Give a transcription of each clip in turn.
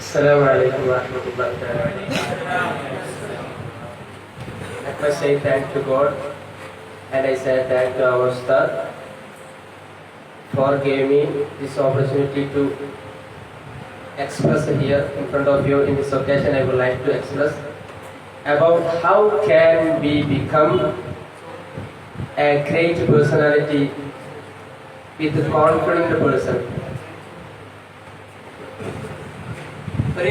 السلام عليكم ورحمة الله تعالى. Let me say thank to God and I say thank to our star for giving me this opportunity to express here in front of you in this occasion I would like to express about how can we become a great personality with a confident person. ഒരു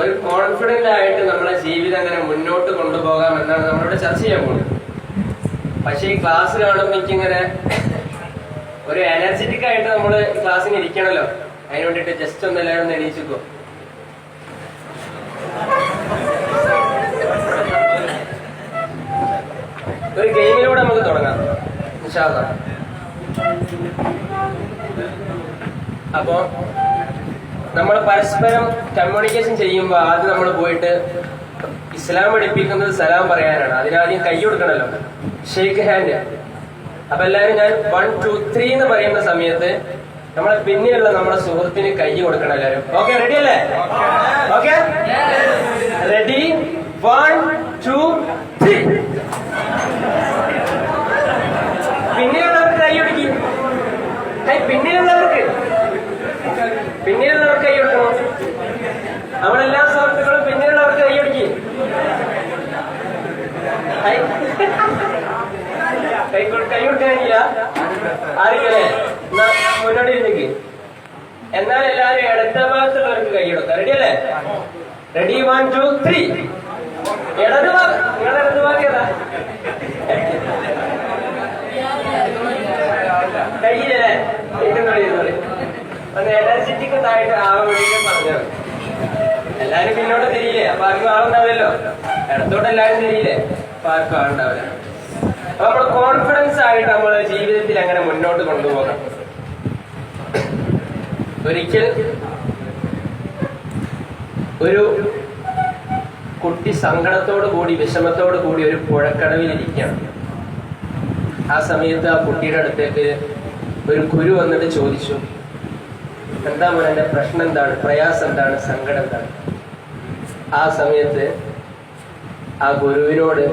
ഒരു confident ആയിട്ട് നമ്മളെ ജീവിതം അങ്ങനെ മുന്നോട്ട് കൊണ്ടുപോകാം എന്നാണ് നമ്മളിവിടെ ചർച്ച ചെയ്യാൻ പോകുന്നത്. പക്ഷേ ഈ ക്ലാസ് കാണുമ്പോൾ എനിക്കിങ്ങനെ ഒരു എനർജറ്റിക് ആയിട്ട് നമ്മൾ ക്ലാസ്സിന് ഇരിക്കണല്ലോ. അതിന് വേണ്ടിട്ട് ജസ്റ്റ് ഒന്ന് എല്ലാവരും എണീച്ചിക്കോ ഒരു ഗെയിമിലൂടെ നമുക്ക് തുടങ്ങാം. അല്ലാ. അപ്പോ നമ്മൾ പരസ്പരം കമ്മ്യൂണിക്കേഷൻ ചെയ്യുമ്പോൾ ആദ്യം നമ്മൾ പോയിട്ട് ഇസ്ലാം പഠിപ്പിക്കുന്നത് സലാം പറയാനാണ്. അതിനാദ്യം കൈ കൊടുക്കണല്ലോ. ഷെയ്ക്ക് ഹാൻഡ് അപ്പൊ എല്ലാവരും ഞാൻ വൺ ടു ത്രീ എന്ന് പറയുന്ന സമയത്ത് നമ്മളെ പിന്നെയുള്ള നമ്മുടെ സുഹൃത്തിന് കൈ കൊടുക്കണം എല്ലാവരും. ഓക്കെ റെഡി അല്ലേ? Okay ready one two three പിന്നിലുള്ളവർക്ക് കൈ കൊടുക്കും കൈ പിന്നിലുള്ളവർക്ക് പിന്നിലുള്ളവർക്ക് കൈ കൊടുക്കണം നമ്മളെല്ലാ സുഹൃത്തുക്കളും പിന്നിലുള്ളവർക്ക് കൈ കൊടുക്കും കൈ കൈ കൊടു- കൈ കൊടുക്കാനില്ല അറിയില്ലേ എന്നാ മുന്നോട്ട് ഇരുന്നേക്ക് എന്നാൽ എല്ലാവരും ഇടത്തെ ഭാഗത്തുള്ളവർക്ക് കൈ കൊടുക്കാം. റെഡി അല്ലേ? റെഡി വൺ ടു ത്രീ ഇടത് ഭാഗം. നിങ്ങളുടെ ഇടത് ഭാഗം ഏതാ? കയ്യിലല്ലേ ഇരുന്നോളി ഇരുന്നോളി ഒന്ന് എനർജറ്റിക് ആയിട്ട് ആവാൻ വേണ്ടി പറഞ്ഞത് എല്ലാരും പിന്നോട്ട് തിരിയില്ലേ? അപ്പൊ ആർക്കും ആളുണ്ടാവില്ലല്ലോ ഇടത്തോട്ട് എല്ലാരും തിരിയില്ലേ? അപ്പൊ ആർക്കും ആളുണ്ടാവില്ല അപ്പൊ നമ്മൾ കോൺഫിഡൻസ് ആയിട്ട് നമ്മൾ ജീവിതത്തിൽ അങ്ങനെ മുന്നോട്ട് കൊണ്ടുപോകണം. ഒരിക്കൽ ഒരു കുട്ടി സങ്കടത്തോടു കൂടി വിഷമത്തോടു കൂടി ഒരു പുഴക്കടവിൽ ഇരിക്കുകയാണ് ആ സമയത്ത് ആ കുട്ടിയുടെ അടുത്തേക്ക് ഒരു ഗുരു വന്നിട്ട് ചോദിച്ചു എന്താ മോനെ പ്രശ്നം എന്താണ്? പ്രയാസം എന്താണ്? സങ്കടം എന്താണ്? ആ സമയത്ത് ആ ഗുരുവിനോട്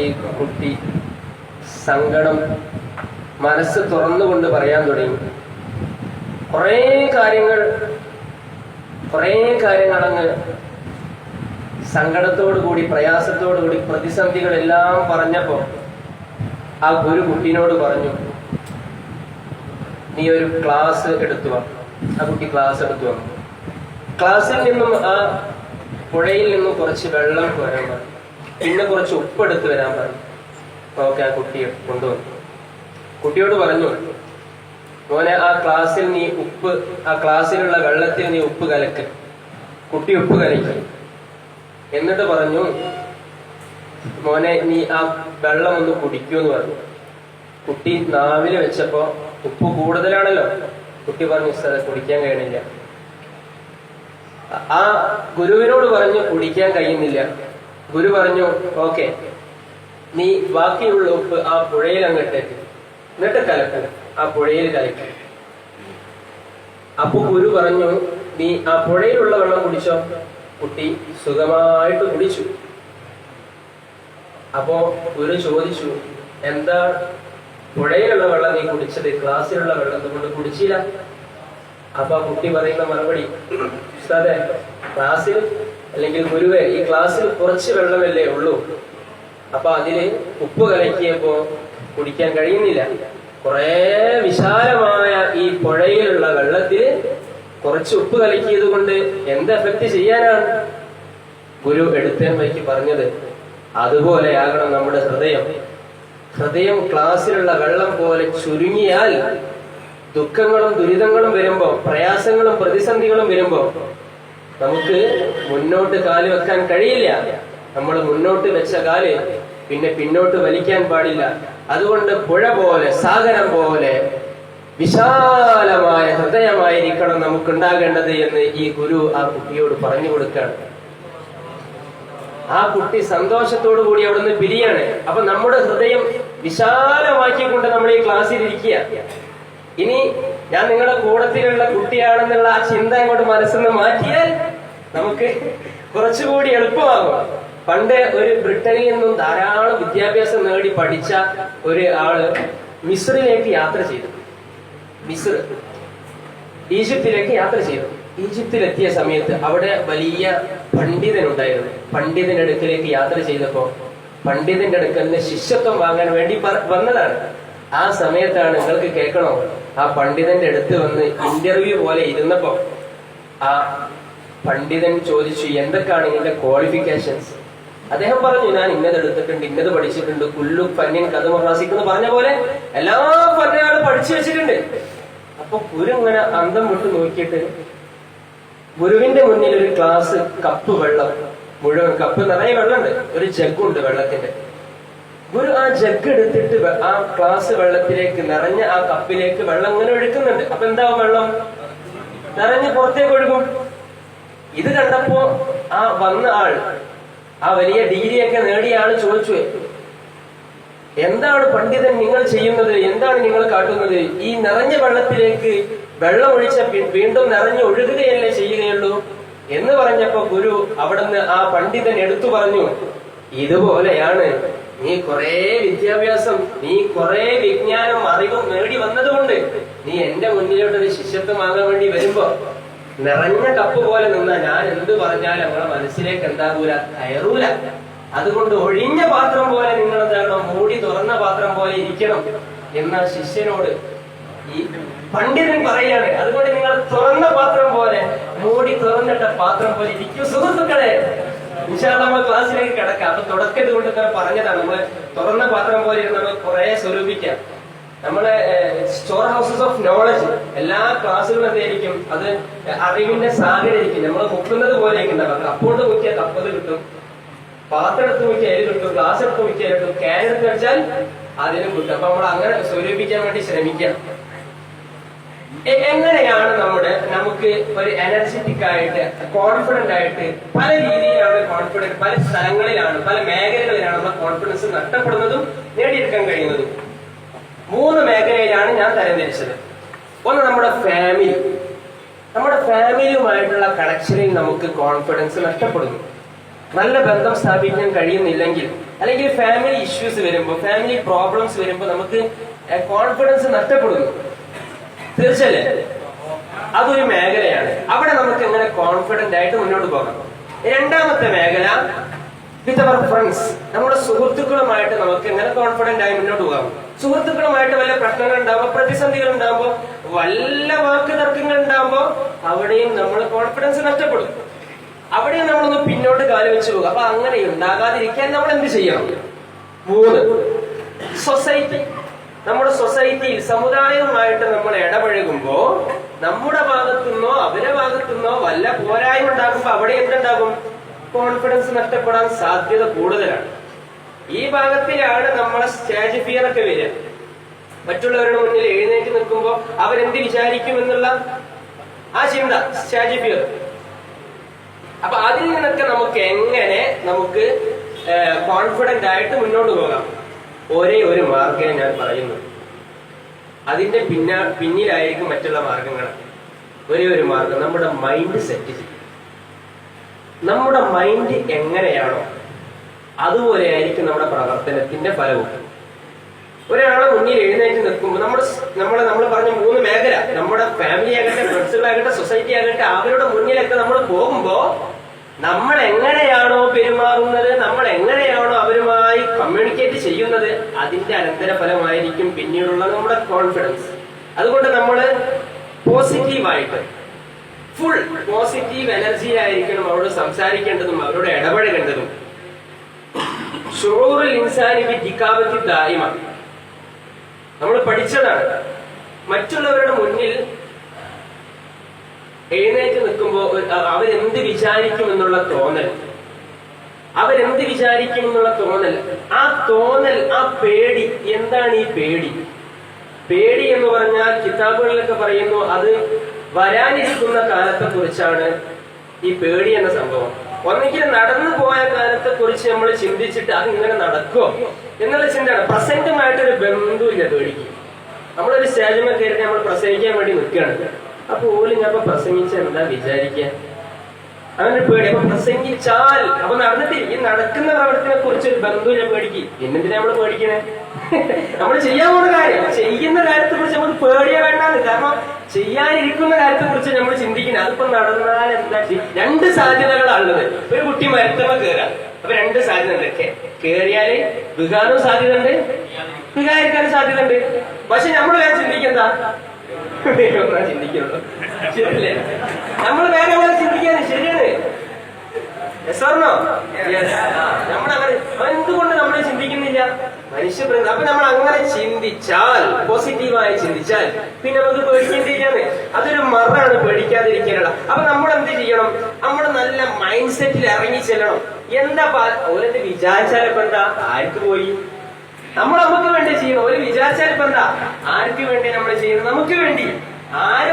ഈ കുട്ടി സങ്കടം മനസ്സ് തുറന്നുകൊണ്ട് പറയാൻ തുടങ്ങി. കുറേ കാര്യങ്ങൾ കുറേ കാര്യങ്ങൾ അങ്ങ് സങ്കടത്തോടു കൂടി പ്രയാസത്തോടു കൂടി പ്രതിസന്ധികളെല്ലാം പറഞ്ഞപ്പോ ആ ഗുരു കുട്ടീനോട് പറഞ്ഞു നീ ഒരു ക്ലാസ് എടുത്തു വന്നു ആ കുട്ടി ക്ലാസ് എടുത്തു വന്നു. ക്ലാസ്സിൽ നിന്നും ആ പുഴയിൽ നിന്നും കുറച്ച് വെള്ളം കോരാൻ പറഞ്ഞു. പിന്നെ കുറച്ച് ഉപ്പ് എടുത്ത് വരാൻ പറഞ്ഞു. ഓക്കെ ആ കുട്ടിയെ കൊണ്ടുവന്നു. കുട്ടിയോട് പറഞ്ഞു മോനെ ആ ക്ലാസ്സിൽ നീ ഉപ്പ് ആ ക്ലാസ്സിലുള്ള വെള്ളത്തിൽ നീ ഉപ്പ് കലക്ക്. കുട്ടി ഉപ്പ് കലക്കി. എന്നിട്ട് പറഞ്ഞു മോനെ നീ ആ വെള്ളം ഒന്ന് കുടിക്കൂന്ന് പറഞ്ഞു. കുട്ടി നാവിൽ വെച്ചപ്പോ ഉപ്പ് കൂടുതലാണല്ലോ. കുട്ടി പറഞ്ഞു സാർ കുടിക്കാൻ കഴിയണില്ല ആ ഗുരുവിനോട് പറഞ്ഞു കുടിക്കാൻ കഴിയുന്നില്ല. ഗുരു പറഞ്ഞു ഓക്കെ നീ ബാക്കിയുള്ള ഉപ്പ് ആ പുഴയിൽ അങ്ങോട്ടേക്ക് എന്നിട്ട് കലക്കുക ആ പുഴയിൽ കലക്കുക അപ്പൊ ഗുരു പറഞ്ഞു നീ ആ പുഴയിലുള്ള വെള്ളം കുടിച്ചോ? കുട്ടി സുഖമായിട്ട് കുടിച്ചു. അപ്പോ ഗുരു ചോദിച്ചു എന്താ? പുഴയിലുള്ള വെള്ളം നീ കുടിച്ചത്? ക്ലാസ്സിലുള്ള വെള്ളം കൊണ്ട് കുടിച്ചില്ല? അപ്പൊ ആ കുട്ടി പറയുന്ന മറുപടി ഉസ്താദെ ക്ലാസ്സിൽ അല്ലെങ്കിൽ ഗുരുവെ ഈ ക്ലാസ്സിൽ കുറച്ച് വെള്ളമല്ലേ ഉള്ളൂ. അപ്പൊ അതിന് ഉപ്പ് കലക്കിയപ്പോ കുടിക്കാൻ കഴിയുന്നില്ല. കുറേ വിശാലമായ ഈ പുഴയിലുള്ള വെള്ളത്തിൽ കുറച്ച് ഉപ്പ് കലക്കിയത് കൊണ്ട് എന്ത് എഫക്റ്റ് ചെയ്യാനാണ്? ഗുരു എടുത്തേമ്മയ്ക്ക് പറഞ്ഞത്. പറഞ്ഞത് അതുപോലെയാകണം നമ്മുടെ ഹൃദയം. ഹൃദയം ക്ലാസ്സിലുള്ള വെള്ളം പോലെ ചുരുങ്ങിയാൽ ദുഃഖങ്ങളും ദുരിതങ്ങളും വരുമ്പോ പ്രയാസങ്ങളും പ്രതിസന്ധികളും വരുമ്പോ നമുക്ക് മുന്നോട്ട് കാൽ വെക്കാൻ കഴിയില്ല. നമ്മൾ മുന്നോട്ട് വെച്ച കാൽ പിന്നെ പിന്നോട്ട് വലിക്കാൻ പാടില്ല. അതുകൊണ്ട് പുഴ പോലെ സാഗരം പോലെ വിശാലമായ ഹൃദയമായിരിക്കണം നമുക്കുണ്ടാകേണ്ടത് എന്ന് ഈ ഗുരു ആ കുട്ടിയോട് പറഞ്ഞു കൊടുക്കുകയാണ്. ആ കുട്ടി സന്തോഷത്തോടു കൂടി അവിടുന്ന് പിരിയാണ്. അപ്പൊ നമ്മുടെ ഹൃദയം വിശാലമാക്കിക്കൊണ്ട് നമ്മൾ ഈ ക്ലാസ്സിൽ ഇരിക്കുക ഇനി ഞാൻ നിങ്ങളുടെ കൂടത്തിലുള്ള കുട്ടിയാണെന്നുള്ള ആ ചിന്ത അങ്ങോട്ട് മനസ്സിൽ നിന്ന് മാറ്റിയാൽ നമുക്ക് കുറച്ചുകൂടി എളുപ്പമാകും. പണ്ട് ഒരു ബ്രിട്ടനിൽ നിന്നും ധാരാളം വിദ്യാഭ്യാസം നേടി പഠിച്ച ഒരു ആൾ മിസ്രിലേക്ക് യാത്ര ചെയ്തു. മിസ്ർ. ഈജിപ്തിലേക്ക് യാത്ര ചെയ്തു. ഈജിപ്തിലെത്തിയ സമയത്ത് അവിടെ വലിയ പണ്ഡിതൻ ഉണ്ടായിരുന്നു പണ്ഡിതന്റെ അടുക്കിലേക്ക് യാത്ര ചെയ്തപ്പോ പണ്ഡിതന്റെ അടുക്കൽ നിന്ന് ശിഷ്യത്വം വാങ്ങാൻ വേണ്ടി വന്നതാണ്. ആ സമയത്താണ് നിങ്ങൾക്ക് കേൾക്കണോ? ആ പണ്ഡിതന്റെ അടുത്ത് വന്ന് ഇന്റർവ്യൂ പോലെ ഇരുന്നപ്പോ ആ പണ്ഡിതൻ ചോദിച്ചു എന്തൊക്കെയാണ് ഇതിന്റെ ക്വാളിഫിക്കേഷൻസ് അദ്ദേഹം പറഞ്ഞു ഞാൻ ഇന്നത് എടുത്തിട്ടുണ്ട് ഇന്നത് പഠിച്ചിട്ടുണ്ട് കുല്ലു പന്യൻ കഥ എന്ന് പറഞ്ഞ പോലെ എല്ലാ പന്നയാളും പഠിച്ചു വെച്ചിട്ടുണ്ട്. അപ്പൊ ഗുരു ഇങ്ങനെ അന്തം വിട്ട് നോക്കിയിട്ട് ഗുരുവിന്റെ മുന്നിൽ ഒരു ക്ലാസ് കപ്പ് വെള്ളം മുഴുവൻ കപ്പ് നിറയെ വെള്ളമുണ്ട്. ഒരു ജഗ്ഗുണ്ട് വെള്ളത്തിന്റെ. ഗുരു ആ ജഗ് എടുത്തിട്ട് ആ ക്ലാസ് വെള്ളത്തിലേക്ക് നിറഞ്ഞ ആ കപ്പിലേക്ക് വെള്ളം ഇങ്ങനെ ഒഴുക്കുന്നുണ്ട്. അപ്പൊ എന്താവും വെള്ളം? നിറഞ്ഞ് പുറത്തേക്ക് ഒഴുകും. ഇത് കണ്ടപ്പോ ആ വന്ന ആൾ ആ വലിയ ഡിഗ്രിയൊക്കെ നേടിയാണ് ചോദിച്ചു എന്താണ് പണ്ഡിതൻ നിങ്ങൾ ചെയ്യുന്നത്? എന്താണ് നിങ്ങൾ കാട്ടുന്നത്? ഈ നിറഞ്ഞ വെള്ളത്തിലേക്ക് വെള്ളം ഒഴിച്ച വീണ്ടും നിറഞ്ഞു ഒഴുകുകയല്ലേ ചെയ്യുകയുള്ളൂ? എന്ന് പറഞ്ഞപ്പോ ഗുരു അവിടുന്ന് ആ പണ്ഡിതൻ എടുത്തു പറഞ്ഞു ഇതുപോലെയാണ്. നീ കുറെ വിദ്യാഭ്യാസം നീ കുറെ വിജ്ഞാനം അറിവും നേടി വന്നതുകൊണ്ട് നീ എന്റെ മുന്നിലോട്ട് ഒരു ശിഷ്യത്വം വാങ്ങാൻ വേണ്ടി വരുമ്പോ നിറഞ്ഞ കപ്പ് പോലെ നിന്ന ഞാൻ എന്ത് പറഞ്ഞാലും നമ്മളെ മനസ്സിലേക്ക് എന്താകൂല? കയറൂല. അതുകൊണ്ട് ഒഴിഞ്ഞ പാത്രം പോലെ നിങ്ങൾ എന്താണ് മൂടി തുറന്ന പാത്രം പോലെ ഇരിക്കണം എന്ന ശിഷ്യനോട് ഈ പണ്ഡിതൻ പറയാണ്. അതുകൊണ്ട് നിങ്ങൾ തുറന്ന പാത്രം പോലെ മൂടി തുറന്നിട്ട പാത്രം പോലെ ഇരിക്കും സുഹൃത്തുക്കളെ. ഇൻഷാ നമ്മൾ ക്ലാസ്സിലേക്ക് കിടക്കാം. അപ്പൊ തുടക്കത്തിൽ കൊണ്ട് പറഞ്ഞതാണ്. നമ്മൾ തുറന്ന പാത്രം പോലെ നമ്മൾ കുറെ സ്വരൂപിക്കാം. നമ്മളെ സ്റ്റോർ ഹൗസസ് ഓഫ് നോളജ് എല്ലാ ക്ലാസ്സുകളും എന്തായിരിക്കും അത് അറിവിന്റെ സാഗരായിരിക്കും നമ്മൾ മുക്കുന്നത് പോലെ ഉണ്ടാവും കപ്പോട്ട് മുക്കിയാൽ കപ്പത് കിട്ടും പാത്രം എടുത്ത് നോക്കിയാൽ അതിൽ കിട്ടും ഗ്ലാസ് എടുത്ത് നോക്കിയാൽ കിട്ടും ക്യാൻ എടുത്ത് വെച്ചാൽ അതിനും കിട്ടും. അപ്പൊ നമ്മൾ അങ്ങനെ സ്വരൂപിക്കാൻ വേണ്ടി ശ്രമിക്കാം. എങ്ങനെയാണ് നമ്മുടെ നമുക്ക് ഒരു എനർജറ്റിക് ആയിട്ട് കോൺഫിഡന്റ് ആയിട്ട് പല രീതിയിലാണ് കോൺഫിഡൻസ് പല സ്ഥലങ്ങളിലാണ് പല മേഖലകളിലാണ് നമ്മുടെ കോൺഫിഡൻസ് നഷ്ടപ്പെടുന്നതും നേടിയെടുക്കാൻ കഴിയുന്നതും. മൂന്ന് മേഖലയിലാണ് ഞാൻ തരംതിരിച്ചത്. ഒന്ന് നമ്മുടെ ഫാമിലി നമ്മുടെ ഫാമിലിയുമായിട്ടുള്ള കണക്ഷനിൽ നമുക്ക് കോൺഫിഡൻസ് നഷ്ടപ്പെടുന്നു. നല്ല ബന്ധം സ്ഥാപിക്കാൻ കഴിയുന്നില്ലെങ്കിൽ അല്ലെങ്കിൽ ഫാമിലി ഇഷ്യൂസ് വരുമ്പോൾ ഫാമിലി പ്രോബ്ലംസ് വരുമ്പോൾ നമുക്ക് കോൺഫിഡൻസ് നഷ്ടപ്പെടുന്നു. തീർച്ചയല്ലേ? അതൊരു മേഖലയാണ്. അവിടെ നമുക്ക് എങ്ങനെ കോൺഫിഡന്റ് ആയിട്ട് മുന്നോട്ട് പോകാം? രണ്ടാമത്തെ മേഖല വിത്ത് അവർ ഫ്രണ്ട്സ് നമ്മുടെ സുഹൃത്തുക്കളുമായിട്ട് നമുക്ക് എങ്ങനെ കോൺഫിഡന്റ് ആയി മുന്നോട്ട് പോകാം? സുഹൃത്തുക്കളുമായിട്ട് വല്ല പ്രശ്നങ്ങൾ ഉണ്ടാകുമ്പോൾ പ്രതിസന്ധികൾ ഉണ്ടാകുമ്പോൾ വല്ല വാക്ക് തർക്കങ്ങൾ ഉണ്ടാകുമ്പോൾ അവിടെയും നമ്മൾ കോൺഫിഡൻസ് നഷ്ടപ്പെടും. അവിടെയും നമ്മളൊന്ന് പിന്നോട്ട് കാൽ വെച്ച് പോകും. അപ്പൊ അങ്ങനെ ഉണ്ടാകാതിരിക്കാൻ നമ്മൾ എന്ത് ചെയ്യണം? മൂന്ന് സൊസൈറ്റി നമ്മുടെ സൊസൈറ്റിയിൽ സമുദായവുമായിട്ട് നമ്മൾ ഇടപഴകുമ്പോ നമ്മുടെ ഭാഗത്തുനിന്നോ അവരുടെ ഭാഗത്തുനിന്നോ വല്ല പോരായ്മ ഉണ്ടാകുമ്പോ അവിടെ എന്തുണ്ടാകും? കോൺഫിഡൻസ് നഷ്ടപ്പെടാൻ സാധ്യത കൂടുതലാണ്. ഈ ഭാഗത്തിലാണ് നമ്മളെ ഫിയർ വരിക. മറ്റുള്ളവരുടെ മുന്നിൽ എഴുന്നേറ്റ് നിൽക്കുമ്പോൾ അവരെന്ത് വിചാരിക്കും എന്നുള്ള ആ ചിന്ത സ്റ്റേജ് ഫിയർ അപ്പൊ അതിൽ നിന്നൊക്കെ നമുക്ക് എങ്ങനെ നമുക്ക് കോൺഫിഡന്റ് ആയിട്ട് മുന്നോട്ട് പോകാം? ഒരേ ഒരു മാർഗം ഞാൻ പറയുന്നു. അതിന്റെ പിന്ന പിന്നിലായിരിക്കും മറ്റുള്ള മാർഗങ്ങൾ. ഒരേ ഒരു മാർഗം നമ്മുടെ മൈൻഡ് സെറ്റ് ചെയ്യും. നമ്മുടെ മൈൻഡ് എങ്ങനെയാണോ അതുപോലെ ആയിരിക്കും നമ്മുടെ പ്രവർത്തനത്തിന്റെ ഫലവും. ഒരാളെ മുന്നിൽ എഴുന്നേറ്റ് നിൽക്കുമ്പോൾ നമ്മൾ നമ്മൾ നമ്മൾ പറഞ്ഞ മൂന്ന് മേഖല നമ്മുടെ ഫാമിലി ആകട്ടെ ഫ്രണ്ട്സുകളാകട്ടെ സൊസൈറ്റി ആകട്ടെ അവരുടെ മുന്നിലൊക്കെ നമ്മൾ പോകുമ്പോൾ നമ്മൾ എങ്ങനെയാണോ പെരുമാറുന്നത് നമ്മൾ എങ്ങനെയാണോ അവരുമായി കമ്മ്യൂണിക്കേറ്റ് ചെയ്യുന്നത് അതിന്റെ അനന്തരഫലമായിരിക്കും പിന്നീടുള്ള നമ്മുടെ കോൺഫിഡൻസ് അതുകൊണ്ട് നമ്മൾ പോസിറ്റീവായിട്ട് ഫുൾ പോസിറ്റീവ് എനർജി ആയിരിക്കണം അവരോട് സംസാരിക്കേണ്ടതും അവരോട് ഇടപഴകേണ്ടതും. ഷോറിൽ ഇൻസാനിക്ക് ബി ദായമാണ് ദായിമ. നമ്മൾ പഠിച്ചതാണ്. മറ്റുള്ളവരുടെ മുന്നിൽ എഴുന്നേറ്റ് നിൽക്കുമ്പോൾ അവരെന്ത് വിചാരിക്കുമെന്നുള്ള തോന്നൽ. അവരെന്ത് വിചാരിക്കുമെന്നുള്ള തോന്നൽ. ആ തോന്നൽ ആ പേടി എന്താണ് ഈ പേടി? പേടി എന്ന് പറഞ്ഞാൽ കിതാബുകളിലൊക്കെ പറയുന്നു അത് വരാനിരിക്കുന്ന കാലത്തെ കുറിച്ചാണ് ഈ പേടി എന്ന സംഭവം. ഒന്നെങ്കിൽ നടന്നു പോയ കാലത്തെ കുറിച്ച് നമ്മൾ ചിന്തിച്ചിട്ട് അത് ഇങ്ങനെ നടക്കുമോ എന്നുള്ള ചിന്തയാണ്. പ്രസന്റുമായിട്ടൊരു ബന്ധുവില്ല പേടിക്ക്. നമ്മളൊരു സ്റ്റേജിൽ കയറി നമ്മൾ പ്രസംഗിക്കാൻ വേണ്ടി നിൽക്കുകയാണ്. അപ്പൊ ഓൽ ഞാൻ പ്രസംഗിച്ച എന്താ വിചാരിക്കുക അങ്ങനെ പേടി. അപ്പൊ പ്രസംഗിച്ചാൽ അപ്പൊ നടന്നിട്ട് ഈ നടക്കുന്ന പ്രവർത്തനെ കുറിച്ച് ഒരു ബന്ധുവിനെ പേടിക്ക്. പിന്നെന്തിനാ നമ്മൾ പേടിക്കണേ? നമ്മൾ ചെയ്യാൻ പോകുന്ന കാര്യം ചെയ്യുന്ന കാര്യത്തെ കുറിച്ച് നമുക്ക് പേടിയാ വേണ്ടാന്ന്. കാരണം ചെയ്യാനിരിക്കുന്ന കാര്യത്തെ കുറിച്ച് നമ്മൾ ചിന്തിക്കുന്നത് അതിപ്പോ നടന്നാൽ എന്താ രണ്ട് സാധ്യതകളാണുള്ളത്. ഒരു കുട്ടി മരത്തമ്മ കയറാം അപ്പൊ രണ്ട് സാധ്യത ഉണ്ട് കേറിയാൽ വികാനും സാധ്യത ഉണ്ട് വികാരിക്കാനും സാധ്യത ഉണ്ട് പക്ഷെ നമ്മൾ വേറെ ചിന്തിക്കണ്ട ചിന്തിക്കുള്ളൂ ശരിയല്ലേ? നമ്മൾ വേറെ അങ്ങനെ ചിന്തിക്കാന് ശരിയാണ്. എന്തുകൊണ്ട് നമ്മൾ ചിന്തിക്കുന്നില്ല? മനുഷ്യ അപ്പൊ നമ്മൾ അങ്ങനെ ചിന്തിച്ചാൽ പോസിറ്റീവായി ചിന്തിച്ചാൽ പിന്നെ നമുക്ക് പേടിക്കേണ്ടിരിക്കാന്ന്. അതൊരു മറാണ് പേടിക്കാതിരിക്കാനുള്ള. അപ്പൊ നമ്മൾ എന്ത് ചെയ്യണം? നമ്മൾ നല്ല മൈൻഡ് സെറ്റിൽ ഇറങ്ങി ചെല്ലണം. എന്താ ഓരോ വിചാരിച്ചാൽ ഇപ്പൊ എന്താ? ആർക്ക് പോയി? നമ്മൾ നമുക്ക് വേണ്ടി ചെയ്യണം ഒരു വിചാരിച്ചാൽ ഇപ്പൊ എന്താ? ആർക്ക് വേണ്ടി നമ്മൾ ചെയ്യണം നമുക്ക് വേണ്ടി. ആരെ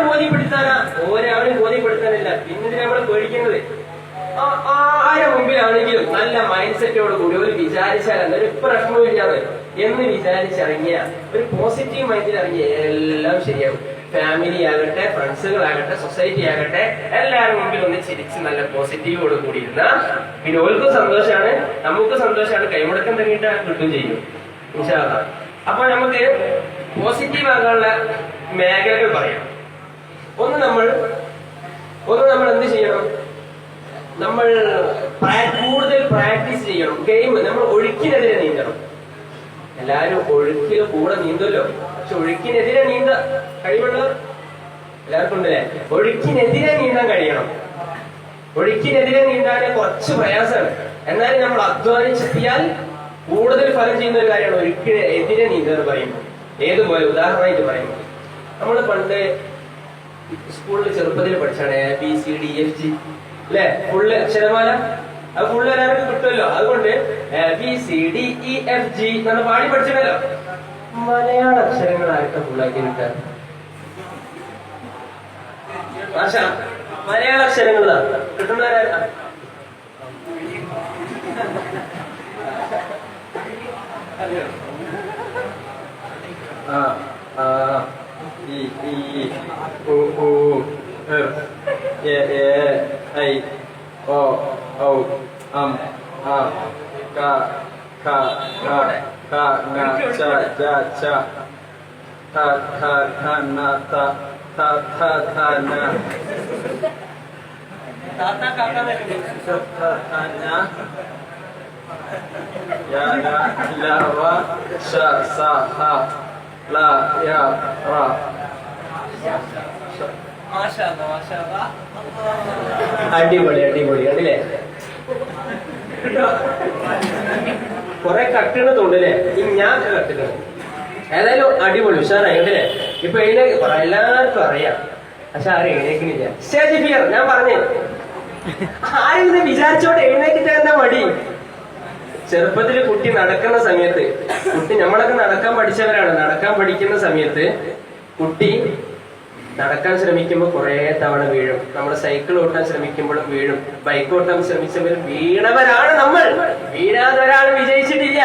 നല്ല മൈൻഡ് സെറ്റോട് കൂടി ഒരു വിചാരിച്ചാൽ എന്താ? ഒരു പ്രശ്നമില്ലാതെ എന്ന് വിചാരിച്ചിറങ്ങിയ ഒരു പോസിറ്റീവ് മൈൻഡിൽ ഇറങ്ങിയ എല്ലാം ശരിയാകും ഫാമിലി ആകട്ടെ ഫ്രണ്ട്സുകളാകട്ടെ സൊസൈറ്റി ആകട്ടെ എല്ലാവരും മുമ്പിൽ ഒന്ന് ചിരിച്ച് നല്ല പോസിറ്റീവോട് കൂടി ഇരുന്ന പിന്നെ ഓർക്കും സന്തോഷമാണ് നമുക്ക് സന്തോഷമാണ് കൈമുടക്കം തന്നിട്ട് കിട്ടും ചെയ്യും. അപ്പൊ നമുക്ക് പോസിറ്റീവ് ആകാനുള്ള മേഖലകൾ പറയാം. ഒന്ന് നമ്മൾ ഒന്ന് നമ്മൾ എന്ത് ചെയ്യണം? നമ്മൾ കൂടുതൽ പ്രാക്ടീസ് ചെയ്യണം. ഗെയിം നമ്മൾ ഒഴുക്കിനെതിരെ നീന്തണം. എല്ലാരും ഒഴുക്കിൽ കൂടെ നീന്തല്ലോ പക്ഷെ ഒഴുക്കിനെതിരെ നീന്ത കഴിവുള്ളവർ എല്ലാവർക്കും ഉണ്ടല്ലേ? ഒഴുക്കിനെതിരെ നീന്താൻ കഴിയണം. ഒഴുക്കിനെതിരെ നീന്താൻ കുറച്ച് പ്രയാസമാണ്. എന്നാലും നമ്മൾ അധ്വാനിച്ചെത്തിയാൽ കൂടുതൽ ഫലം ചെയ്യുന്ന ഒരു കാര്യമാണ് ഒഴുക്കിന് എതിരെ നീന്തുക എന്ന് പറയുമ്പോൾ ഏതുപോലെ? ഉദാഹരണമായിട്ട് പറയുമ്പോൾ നമ്മൾ പണ്ട് സ്കൂളിൽ ചെറുപ്പത്തിൽ പഠിച്ചാണ് A B C D F G അല്ലെ ഫുള്ള് അക്ഷരമാല അത് ഫുള്ള് എല്ലാവർക്കും കിട്ടുമല്ലോ. അതുകൊണ്ട് B C D E F G നമ്മൾ പാടി പഠിച്ചിട്ടല്ലോ മലയാള അക്ഷരങ്ങൾ ആയിട്ട് ഫുള്ളാക്കി കിട്ടാൻ ഭാഷ മലയാള അക്ഷരങ്ങളാണ് കിട്ടുന്നവരാ ആ ആ ഇ ഈ ഉ ഊ എ A I O O um um ka ka ka ka na cha cha cha. Ta ta ta na ta ta ta ta na. Ta ta ka ka ta ta na. Ya la la wa sha sa ha la ya ra. Sha അടിപൊളി അടിപൊളി കണ്ടില്ലേ? കൊറേ കട്ടിടത്തുണ്ട് ഈ ഞാൻ കട്ടുകൾ ഏതായാലും അടിപൊളി ഉഷാറായി അല്ലേ ഇപ്പൊ പറ എല്ലാവർക്കും അറിയാം. പക്ഷെ ആരും എഴുന്നേക്കുന്നില്ല സ്റ്റേജ് ഫിയർ ഞാൻ പറഞ്ഞേ. ആരും ഇത് വിചാരിച്ചോട്ടെ എഴുന്നേക്കിട്ട് എന്താ മടി? ചെറുപ്പത്തിൽ കുട്ടി നടക്കുന്ന സമയത്ത് കുട്ടി നമ്മളൊക്കെ നടക്കാൻ പഠിച്ചവരാണ്. നടക്കാൻ പഠിക്കുന്ന സമയത്ത് കുട്ടി നടക്കാൻ ശ്രമിക്കുമ്പോൾ കുറെ തവണ വീഴും. നമ്മൾ സൈക്കിൾ ഓട്ടാൻ ശ്രമിക്കുമ്പോഴും വീഴും. ബൈക്ക് ഓട്ടാൻ ശ്രമിച്ചവരും വീണവരാണ് നമ്മൾ. വീഴാതെ ഒരാൾ വിജയിച്ചിട്ടില്ല.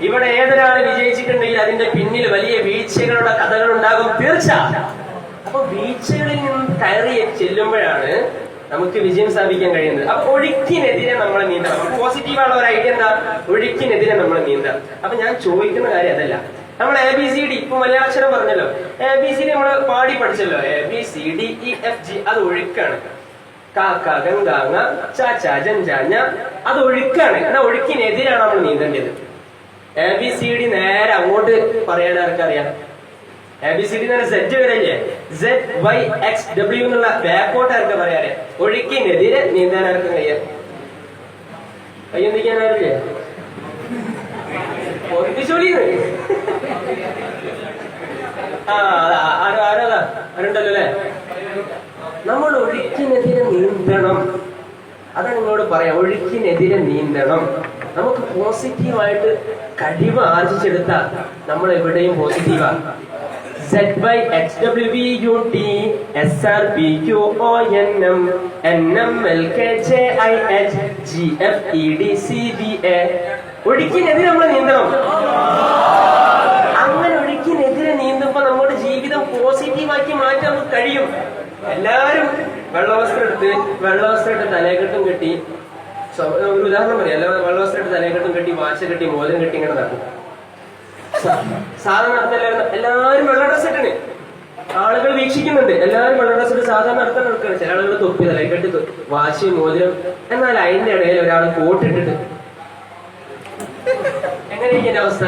ഇവിടെ ഏതൊരാൾ വിജയിച്ചിട്ടുണ്ടെങ്കിൽ അതിന്റെ പിന്നിൽ വലിയ വീഴ്ചകളുടെ കഥകൾ ഉണ്ടാകും തീർച്ച അപ്പൊ വീഴ്ചകളിൽ നിന്ന് കയറി ചെല്ലുമ്പോഴാണ് നമുക്ക് വിജയം സ്ഥാപിക്കാൻ കഴിയുന്നത്. അപ്പൊ ഒഴുക്കിനെതിരെ നമ്മൾ നീന്തണം. പോസിറ്റീവാണ് ഒരു ഐഡിയ എന്താ? ഒഴുക്കിനെതിരെ നമ്മൾ നീന്തണം. അപ്പൊ ഞാൻ ചോദിക്കുന്ന കാര്യം അതല്ല. നമ്മൾ എ ബി സി ഡി ഇപ്പൊ മലയാളക്ഷരം പറഞ്ഞല്ലോ. എ ബി സി ഡി നമ്മൾ പാടി പഠിച്ചല്ലോ. A B C D E F G അത് ഒഴുക്കാണ്. കാക്ക ഗംഗാങ്ങ ചാച്ച ജഞ്ചാഞ്ഞ അത് ഒഴുക്കാണ്. എന്നാ ഒഴുക്കിനെതിരാണ് നമ്മൾ നീന്തേണ്ടത്. എ ബി സി ഡി നേരെ അങ്ങോട്ട് പറയാൻ ആർക്കറിയാം? എ ബി സി ഡി നേരെ സെറ്റ് വരല്ലേ? സെഡ് വൈ എക്സ് ഡബ്ല്യു എന്നുള്ള ബാക്കോട്ട് ആർക്ക് പറയാറ്? ഒഴുക്കിനെതിരെ നീന്താൻ ആർക്കും കഴിയാം? കയ്യൊന്നിക്കാൻ ആരില്ലേ പൊന്തിച്ചോളിന്ന് ആ നമ്മൾ ഒഴുക്കിനെതിരെ നീന്തണം. അതാണ് നിങ്ങളോട് പറയാം ഒഴുക്കിനെതിരെ നീന്തണം. നമുക്ക് പോസിറ്റീവായിട്ട് കഴിവ് ആർജിച്ചെടുത്താൽ നമ്മൾ എവിടെയും പോസിറ്റീവാണ് എ ഒഴുക്കിനെതിരെ നമ്മൾ നീന്തണം അങ്ങനെ ഒഴുക്കിനെതിരെ നീന്തുമ്പോ നമ്മുടെ കഴിയും. എല്ലാരും വെള്ളവസ്ത്രം എടുത്ത് വെള്ളവസ്ത്രം ഇട്ട് തലേക്കെട്ടും കെട്ടി ഒരു ഉദാഹരണം പറയാം. അല്ല വെള്ളവസ്ത്രം ഇട്ട് തലേക്കെട്ടും കെട്ടി വാച്ച കെട്ടി മോചം കെട്ടി ഇങ്ങനെ നടക്കും. സാധാരണ അർത്ഥം എല്ലാവരും വെള്ള ഡ്രസ് ഇട്ടണ് ആളുകൾ വീക്ഷിക്കുന്നുണ്ട്. എല്ലാവരും വെള്ള ഡ്രസ് ഇട്ട് സാധാരണ നടത്താൻ നടക്കുകയാണ് ചില ആളുകൾ തൊപ്പി തലേക്കെട്ടി വാശി മോചനം എന്നാൽ അതിന്റെ ഇടയിൽ ഒരാൾ കോട്ടിട്ടിട്ട് എങ്ങനെയൊക്കെ അവസ്ഥ?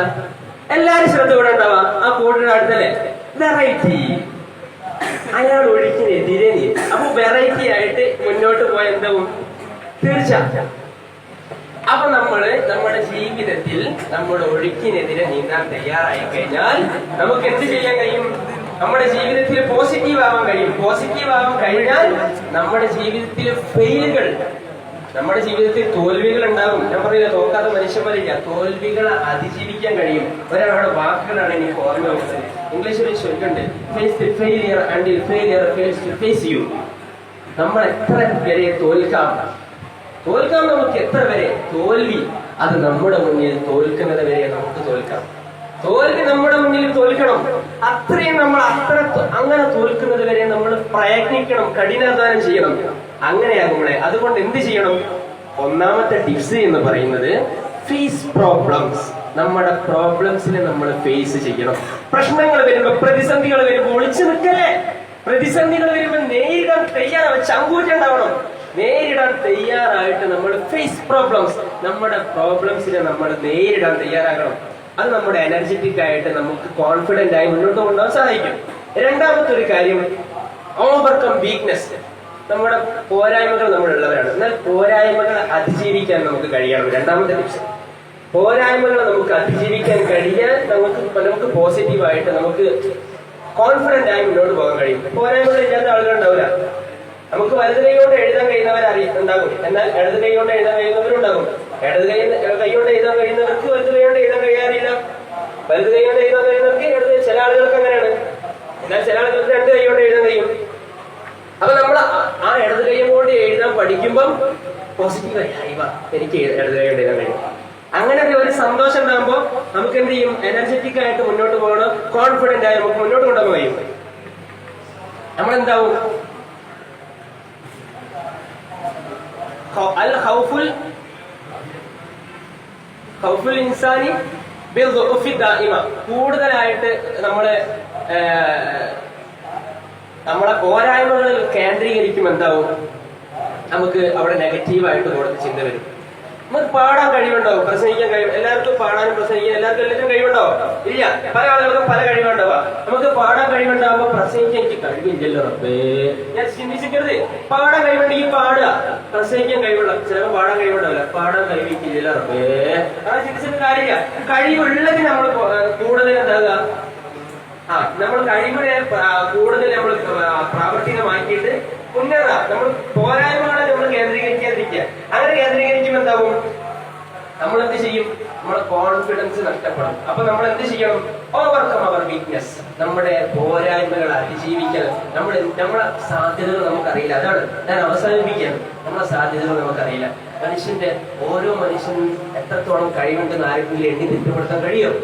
എല്ലാരും ശ്രദ്ധ ഇവിടെ ഉണ്ടാവാ. ആ കോട്ടിന്റെ അടുത്തല്ലേ? വെറൈറ്റി അയാൾ ഒഴുക്കിനെതിരെ നീ. അപ്പൊ വെറൈറ്റി ആയിട്ട് മുന്നോട്ട് പോയ എന്താവും തീർച്ച അപ്പൊ നമ്മൾ നമ്മുടെ ജീവിതത്തിൽ നമ്മുടെ ഒഴുക്കിനെതിരെ നീന്താൻ തയ്യാറായി കഴിഞ്ഞാൽ നമുക്ക് എന്ത് ചെയ്യാൻ കഴിയും? നമ്മുടെ ജീവിതത്തിൽ പോസിറ്റീവ് ആവാൻ കഴിയും. പോസിറ്റീവ് ആവാൻ കഴിഞ്ഞാൽ നമ്മുടെ ജീവിതത്തിലെ ഫെയിലുകൾ നമ്മുടെ ജീവിതത്തിൽ തോൽവികൾ ഉണ്ടാകും ഞാൻ പറയില്ല തോക്കാത്ത മനുഷ്യന്മാരില്ല തോൽവികളെ അതിജീവിക്കാൻ കഴിയും. ഒരാളുടെ വാക്കുകളാണ് എനിക്ക് ഓർമ്മ വരുന്നത്. ഇംഗ്ലീഷിൽ ചൊല്ലുണ്ട് face the failure and failure face to face you നമ്മൾ എത്ര വരെ തോൽക്കാം? തോൽക്കാം നമുക്ക് എത്ര വരെ? തോൽവി. അത് നമ്മുടെ മുന്നിൽ തോൽക്കുന്നത് വരെ നമുക്ക് തോൽക്കാം. തോൽവി നമ്മുടെ മുന്നിൽ തോൽക്കണം. അത്രയും നമ്മൾ അത്ര അങ്ങനെ തോൽക്കുന്നത് വരെ നമ്മൾ പ്രയത്നിക്കണം കഠിനാധാനം ചെയ്യണം. അങ്ങനെയാകുമ്പോളെ അതുകൊണ്ട് എന്ത് ചെയ്യണം? ഒന്നാമത്തെ ടിപ്സ് എന്ന് പറയുന്നത് ഫേസ് പ്രോബ്ലംസ് നമ്മുടെ പ്രോബ്ലംസിനെ നമ്മൾ ഫേസ് ചെയ്യണം. പ്രശ്നങ്ങൾ വരുമ്പോ പ്രതിസന്ധികൾ വരുമ്പോ ഒളിച്ചു നിൽക്കല്ലേ? പ്രതിസന്ധികൾ വരുമ്പോ നേരിടാൻ തയ്യാറാവും ചങ്കൂറ്റുണ്ടാവണം നേരിടാൻ തയ്യാറായിട്ട് നമ്മൾ ഫേസ് പ്രോബ്ലംസ് നമ്മുടെ പ്രോബ്ലംസിനെ നമ്മൾ നേരിടാൻ തയ്യാറാകണം. അത് നമ്മുടെ എനർജറ്റിക് ആയിട്ട് നമുക്ക് കോൺഫിഡന്റ് ആയി മുന്നോട്ട് കൊണ്ടുപോകാൻ സഹായിക്കും. രണ്ടാമത്തെ ഒരു കാര്യം ഓവർകം വീക്ക്നെസ് നമ്മുടെ പോരായ്മകൾ നമ്മളുള്ളവരാണ്. എന്നാൽ പോരായ്മകൾ അതിജീവിക്കാൻ നമുക്ക് കഴിയണം. രണ്ടാമത്തെ ടിപ്സ്. പോരായ്മകൾ നമുക്ക് അതിജീവിക്കാൻ കഴിയാൻ നമുക്ക് നമുക്ക് പോസിറ്റീവായിട്ട് നമുക്ക് കോൺഫിഡന്റ് ആയി മുന്നോട്ട് പോകാൻ കഴിയും. പോരായ്മകൾ ഇല്ലാത്ത ആളുകൾ ഉണ്ടാവില്ല. നമുക്ക് വലത് കൈ കൊണ്ട് എഴുതാൻ കഴിയുന്നവർ ഉണ്ടാകും. എന്നാൽ ഇടത് കൈ കൊണ്ട് എഴുതാൻ കഴിയുന്നവരുണ്ടാകും. ഇടത് കൈ കൈ കൊണ്ട് എഴുതാൻ കഴിയുന്നവർക്ക് വലത് കൈ കൊണ്ട് എഴുതാൻ കഴിയാറില്ല. വലത് കൈ കൊണ്ട് എഴുതാൻ കഴിയുന്നവർക്ക് ഇടത് ചില ആളുകൾക്ക് അങ്ങനെയാണ്. എന്നാൽ ചില ആളുകൾക്ക് രണ്ട് കൈ കൊണ്ട് എഴുതാൻ കഴിയും. അപ്പൊ നമ്മൾ ആ ഇടത് കൈയും കൊണ്ട് എഴുതാൻ പഠിക്കുമ്പം പോസിറ്റീവ് ഇവ എനിക്ക് ഇടത് കൈ കൊണ്ട് എഴുതാൻ കഴിയും. അങ്ങനെ ഒരു സന്തോഷം ഉണ്ടാകുമ്പോൾ നമുക്ക് എന്ത് ചെയ്യും? എനർജറ്റിക് ആയിട്ട് മുന്നോട്ട് പോകണം. കോൺഫിഡന്റ് ആയി നമുക്ക് മുന്നോട്ട് കൊണ്ടുപോകാൻ കഴിയും നമ്മളെന്താവും? അൽ ഖൗഫുൽ ഖൗഫുൽ ഇൻസാനി കൂടുതലായിട്ട് നമ്മൾ നമ്മളെ പോരായ്മകളിൽ കേന്ദ്രീകരിക്കും എന്താവും? നമുക്ക് അവിടെ നെഗറ്റീവായിട്ട് കൂടുതൽ ചിന്ത വരും. നമുക്ക് പാടാൻ കഴിവുണ്ടോ? പ്രസംഗിക്കാൻ കഴിവ് എല്ലാവർക്കും പാടാനും പ്രസംഗിക്കാൻ എല്ലാവർക്കും എല്ലാത്തിനും കഴിവുണ്ടോ? ഇല്ല. പല ആളുകൾക്കും പല കഴിവുണ്ടാവുക നമുക്ക് പാടാൻ കഴിവുണ്ടാവുമ്പോ പ്രസംഗിക്കാൻ എനിക്ക് കഴിവില്ലല്ലോ റബ്ബേ. ഞാൻ ചിന്തിച്ചിട്ടത് പാടാൻ കഴിവുണ്ടെങ്കിൽ പാടുക. പ്രസംഗിക്കാൻ കഴിവുള്ള ചിലപ്പോൾ പാടാൻ കഴിവുണ്ടാവില്ല. പാടാൻ കഴിവിക്കില്ലല്ലോ റബ്ബേ. അങ്ങനെ ചിന്തിച്ചിട്ട് കാര്യമില്ല. കഴിവുള്ളത് നമ്മൾ കൂടുതൽ എന്താകുക ആ നമ്മൾ കഴിവിനെ കൂടുതൽ നമ്മൾ പ്രാവർത്തികമാക്കിയിട്ട് മുന്നേറാം. നമ്മൾ പോരായ്മകളെ നമ്മൾ കേന്ദ്രീകരിക്കാതിരിക്കുക. അങ്ങനെ കേന്ദ്രീകരിക്കുമ്പോൾ എന്താവും? നമ്മൾ എന്ത് ചെയ്യും? നമ്മുടെ കോൺഫിഡൻസ് നഷ്ടപ്പെടും. അപ്പൊ നമ്മൾ എന്ത് ചെയ്യണം? ഓവർകം അവർ വീക്ക്നെസ് നമ്മുടെ പോരായ്മകൾ അതിജീവിക്കാൻ നമ്മൾ നമ്മളെ സാധ്യതകൾ നമുക്കറിയില്ല. അതാണ് ഞാൻ അവസാനിപ്പിക്കുകയാണ് നമ്മളെ സാധ്യതകൾ നമുക്കറിയില്ല. മനുഷ്യന്റെ ഓരോ മനുഷ്യനും എത്രത്തോളം കഴിവുണ്ടെന്ന് ആരെങ്കിലും എണ്ണി തിട്ടപ്പെടുത്താൻ കഴിയും?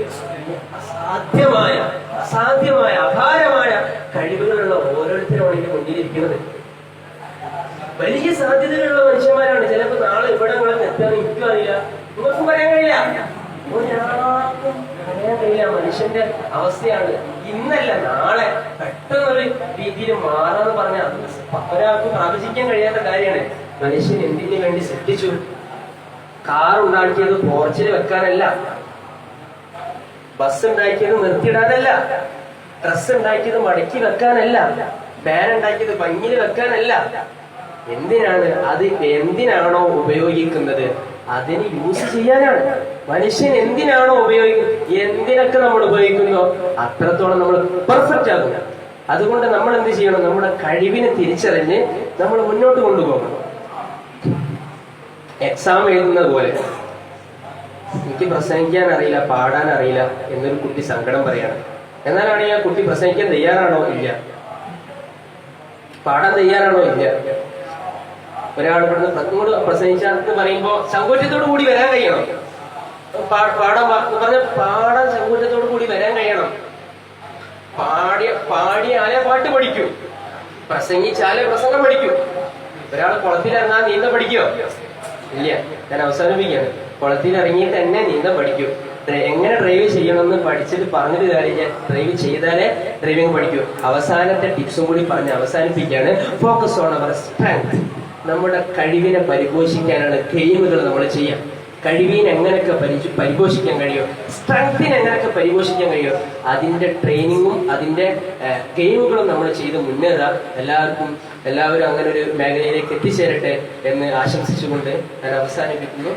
അസാധ്യമായ അസാധ്യമായ അപാരമായ കഴിവുകളുള്ള ഓരോരുത്തരുമാണ് ഇതിന് മുന്നിലിരിക്കുന്നത്. വലിയ സാധ്യതകളുള്ള മനുഷ്യന്മാരാണ്. ചിലപ്പോൾ നാളെ ഇവിടെ കൂടെ എത്താൻ എനിക്കും അറിയില്ല. നിങ്ങൾക്കും പറയാൻ കഴിയില്ല. ഒരാൾക്കും പറയാൻ കഴിയില്ല. മനുഷ്യന്റെ അവസ്ഥയാണ് ഇന്നല്ല നാളെ പെട്ടെന്നൊരു രീതിയിൽ മാറാന്ന് പറഞ്ഞാൽ ഒരാൾക്ക് പ്രവചിക്കാൻ കഴിയാത്ത കാര്യമാണ്. മനുഷ്യൻ എന്തിനു വേണ്ടി സൃഷ്ടിച്ചു കാർ ഉണ്ടാക്കിയത് പോർച്ചിൽ വെക്കാനല്ല. ബസ് ഉണ്ടാക്കിയത് നിർത്തിയിടാനല്ല. ഡ്രസ് ഉണ്ടാക്കിയത് മടക്കി വെക്കാനല്ല. ബാൻ ഉണ്ടാക്കിയത് ഭംഗിയിൽ വെക്കാനല്ല. എന്തിനാണ്? അത് എന്തിനാണോ ഉപയോഗിക്കുന്നത്? അതിന് യൂസ് ചെയ്യാനാണ്. മനുഷ്യൻ എന്തിനാണോ ഉപയോഗിക്കുന്നത് എന്തിനൊക്കെ നമ്മൾ ഉപയോഗിക്കുന്നോ? അത്രത്തോളം നമ്മൾ പെർഫെക്റ്റ് ആകും. അതുകൊണ്ട് നമ്മൾ എന്ത് ചെയ്യണം? നമ്മുടെ കഴിവിനെ തിരിച്ചറിഞ്ഞ് നമ്മൾ മുന്നോട്ട് കൊണ്ടുപോകണം. എക്സാം എഴുതുന്നത് പോലെ. എനിക്ക് പ്രസംഗിക്കാൻ അറിയില്ല പാടാൻ അറിയില്ല എന്നൊരു കുട്ടി സങ്കടം പറയാണ്. എന്നാലാണ് ആ കുട്ടി പ്രസംഗിക്കാൻ തയ്യാറാണോ ഇല്ല? പാടാൻ തയ്യാറാണോ ഇല്ല? ഒരാൾ ഇവിടുന്ന് പ്രസംഗോട് പ്രസംഗിച്ചാന്ന് പറയുമ്പോ സങ്കോചത്തോടു കൂടി വരാൻ കഴിയണം. പാടാൻ പറഞ്ഞ പാടാൻ സങ്കോചത്തോടു കൂടി വരാൻ കഴിയണം. പാടിയ പാടിയാലേ പാട്ട് പഠിക്കൂ. പ്രസംഗിച്ചാലേ പ്രസംഗം പഠിക്കൂ. ഒരാൾ കുളത്തിലിറങ്ങാൻ നീന്ത പഠിക്കോ? ഇല്ല. ഞാൻ അവസാനിപ്പിക്കുകയാണ് കുളത്തിൽ ഇറങ്ങി തന്നെ നീന്തം പഠിക്കൂ. എങ്ങനെ ഡ്രൈവ് ചെയ്യണമെന്ന് പഠിച്ചിട്ട് പറഞ്ഞിട്ട് കാര്യം ഡ്രൈവ് ചെയ്താലേ ഡ്രൈവിംഗ് പഠിക്കൂ. അവസാനത്തെ ടിപ്സും കൂടി പറഞ്ഞ് അവസാനിപ്പിക്കുകയാണ് ഫോക്കസ് ഓൺ അവർ സ്ട്രെങ്ത് നമ്മുടെ കഴിവിനെ പരിപോഷിക്കാനാണ് ഗെയിമുകൾ നമ്മൾ ചെയ്യാം. കഴിവിനെ എങ്ങനെയൊക്കെ പരിശു പരിപോഷിക്കാൻ കഴിയും? സ്ട്രെങ്തിനെ എങ്ങനെയൊക്കെ പരിപോഷിക്കാൻ കഴിയും? അതിന്റെ ട്രെയിനിങ്ങും അതിന്റെ ഗെയിമുകളും നമ്മൾ ചെയ്ത് മുന്നേറാം എല്ലാവർക്കും എല്ലാവരും അങ്ങനെ ഒരു മേഖലയിലേക്ക് എത്തിച്ചേരട്ടെ എന്ന് ആശംസിച്ചുകൊണ്ട് ഞാൻ അവസാനിപ്പിക്കുന്നു.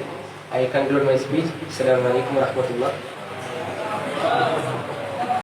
ഐ കൺക്ലൂഡ് മൈ സ്പീച്ച് അസ്സലാമലൈക്കും വറഹമത്തുള്ള